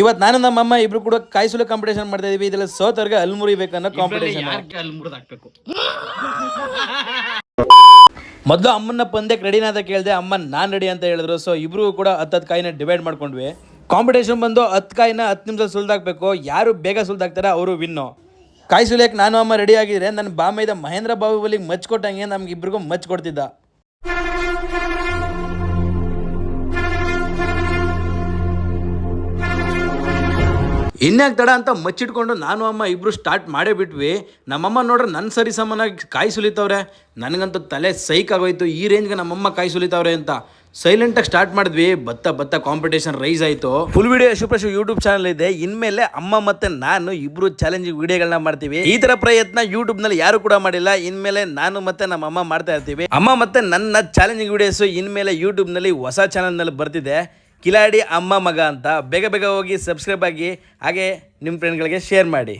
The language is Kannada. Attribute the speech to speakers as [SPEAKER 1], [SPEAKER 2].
[SPEAKER 1] ಇವತ್ತು ನಾನು ನಮ್ಮ ಅಮ್ಮ ಇಬ್ರು ಕೂಡ ಕಾಯಿಸಲು ಕಾಂಪಿಟೇಷನ್ ಮಾಡ್ತಾ ಇದೀವಿ. ಇದರಲ್ಲಿ ಸೋತರ್ಗೆ ಮುರಿಬೇಕು ಅನ್ನೋ ಕಾಂಪಿಟೇಷನ್ ಮೊದಲು ಅಮ್ಮನ ಪಂದ್ಯಕ್ಕೆ ರೆಡಿನ ಅಂತ ಕೇಳಿದೆ ಅಮ್ಮ ನಾನು ರೆಡಿ ಅಂತ ಹೇಳಿದ್ರು. ಸೊ ಇಬ್ರು ಕೂಡ ಹತ್ತು ಹತ್ತು ಕಾಯಿನ ಡಿವೈಡ್ ಮಾಡ್ಕೊಂಡ್ವಿ. ಕಾಂಪಿಟೇಷನ್ ಬಂದು ಹತ್ತು ಕಾಯಿನ ಹತ್ತು ನಿಮಿಷ ಸುಲ್ದಾಕ್ಬೇಕು ಯಾರು ಬೇಗ ಸುಲ್ದಾಕ್ತಾರೆ ಅವರು ವಿನ್ನು ಕಾಯಿ ಸುಲಿಯಕ್ಕೆ ನಾನು ಅಮ್ಮ ರೆಡಿ ಆಗಿದ್ರೆ ನನ್ನ ಬಾಮೈದ ಮಹೇಂದ್ರ ಬಾಹುಬಲಿಗೆ ಮಚ್ ಕೊಟ್ಟಂಗೆ ನಮ್ಗೆ ಇಬ್ರಿಗೂ ಮಚ್ ಕೊಡ್ತಿದ್ದ. ಇನ್ಯಾಕ್ ತಡ ಅಂತ ಮಚ್ಚಿಟ್ಕೊಂಡು ನಾನು ಅಮ್ಮ ಇಬ್ಬರು ಸ್ಟಾರ್ಟ್ ಮಾಡೇ ಬಿಟ್ವಿ. ನಮ್ಮಮ್ಮ ನೋಡ್ರೆ ನನ್ನ ಸರಿ ಸಮನಾಗಿ ಕಾಯಿ ಸುಲಿತವ್ರೆ. ನನಗಂತೂ ತಲೆ ಸೈಕ್ ಆಗೋಯ್ತು. ಈ ರೇಂಜ್ಗೆ ನಮ್ಮಮ್ಮ ಕಾಯಿ ಸುಲಿತವ್ರೆ ಅಂತ. ಸೈಲೆಂಟಾಗಿ ಸ್ಟಾರ್ಟ್ ಮಾಡಿದ್ವಿ. ಬತ್ತ ಬತ್ತ ಕಾಂಪಿಟೇಷನ್ ರೈಸ್ ಆಯಿತು. Full video Yashuprashu YouTube channel ಇದೆ. ಇನ್ಮೇಲೆ ಅಮ್ಮ ಮತ್ತೆ ನಾನು ಇಬ್ರು ಚಾಲೆಂಜಿಂಗ್ ವಿಡಿಯೋಗಳನ್ನ ಮಾಡ್ತೀವಿ. ಈ ತರ ಪ್ರಯತ್ನ ಯೂಟ್ಯೂಬ್ನಲ್ಲಿ ಯಾರು ಕೂಡ ಮಾಡಿಲ್ಲ. ಇನ್ಮೇಲೆ ನಾನು ಮತ್ತೆ ನಮ್ಮ ಅಮ್ಮ ಮಾಡ್ತಾ ಇರ್ತೀವಿ. ಅಮ್ಮ ಮತ್ತೆ ನನ್ನ ಚಾಲೆಂಜಿಂಗ್ ವಿಡಿಯೋಸ್ ಇನ್ಮೇಲೆ ಯೂಟ್ಯೂಬ್ನಲ್ಲಿ ಹೊಸ ಚಾನಲ್ನಲ್ಲಿ ಬರ್ತಿದೆ. ಕಿಲಾಡಿ ಅಮ್ಮ ಮಗ ಅಂತ ಬೇಗ ಬೇಗ ಹೋಗಿ ಸಬ್ಸ್ಕ್ರೈಬ್ ಆಗಿ ಹಾಗೆ ನಿಮ್ಮ ಫ್ರೆಂಡ್ಗಳಿಗೆ ಶೇರ್ ಮಾಡಿ.